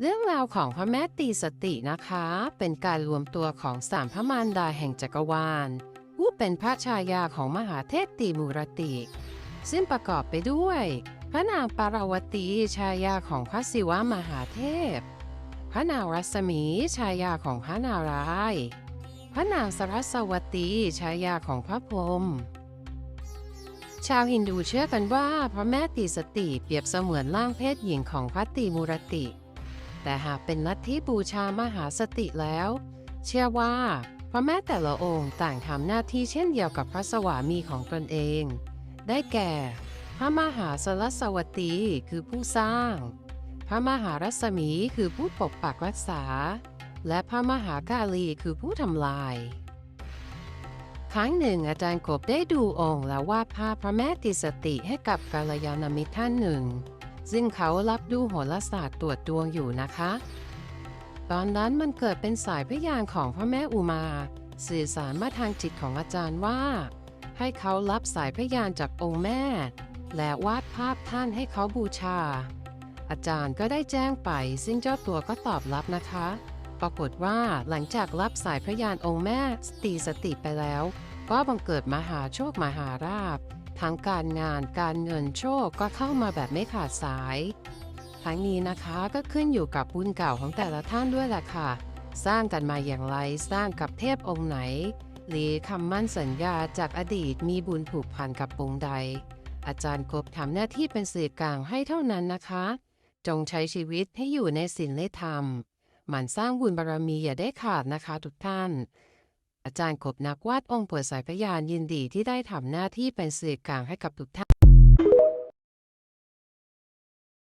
เรื่องราวของพระแม่ตีสตินะคะ เป็นการรวมตัวของสามพระมารดาแห่งจักรวาลผู้เป็นพระชายาของมหาเทพตีมูรติ ซึ่งประกอบไปด้วย พระนางปาราวตีชายาของพระศิวะมหาเทพ พระนางรัศมีชายาของพระนารายณ์พระนางสรัสวตีชายาของพระพรหมชาวฮินดูเชื่อกันว่าพระแม่ตีสติเปรียบเสมือนร่างเพศหญิงของพระตีมูรติ แต่หากเป็นลัทธิบูชามหาสติแล้ว เชื่อว่าพระแม่แต่ละองค์ต่างทำหน้าที่เช่นเดียวกับพระสวามีของตนเอง ได้แก่ พระมหาสรสวตีคือผู้สร้าง พระมหารัศมีคือผู้ปกปักรักษา และพระมหากาลีคือผู้ทำลาย ครั้งหนึ่งอาจารย์กบได้ดูองค์และวาดภาพพระแม่ติสติให้กับกาลยานมิตรท่านหนึ่ง ซึ่งเขารับดูโหราศาสตร์ตรวจดวงอยู่นะคะ ตอนนั้นมันเกิดเป็นสายพยานของพระแม่อุมา สื่อสารมาทางจิตของอาจารย์ว่า ให้เขารับสายพยานจากองค์แม่ และวาดภาพท่านให้เขาบูชา อาจารย์ก็ได้แจ้งไป ซึ่งเจ้าตัวก็ตอบรับนะคะ ปรากฏว่าหลังจากรับสายพยานองค์แม่ตีสติไปแล้ว ก็บังเกิดมหาโชคมหาราบ ทั้งการงานการเงินโชคก็เข้ามาแบบไม่ขาดสาย ทั้งนี้นะคะก็ขึ้นอยู่กับบุญเก่าของแต่ละท่านด้วยแหละค่ะ สร้างกันมาอย่างไรสร้างกับเทพองค์ไหน หรือคำมั่นสัญญาจากอดีตมีบุญผูกพันกับองค์ใด อาจารย์กบทำหน้าที่เป็นสื่อกลางให้เท่านั้นนะคะ จงใช้ชีวิตให้อยู่ในศีลและธรรมหมั่นสร้างบุญบารมีอย่าได้ขาดนะคะทุกท่าน อาจารย์กบนักวาดองค์เปิดสายพยานยินดีที่ได้ทำหน้าที่เป็นสื่อกลางให้กับทุกท่าน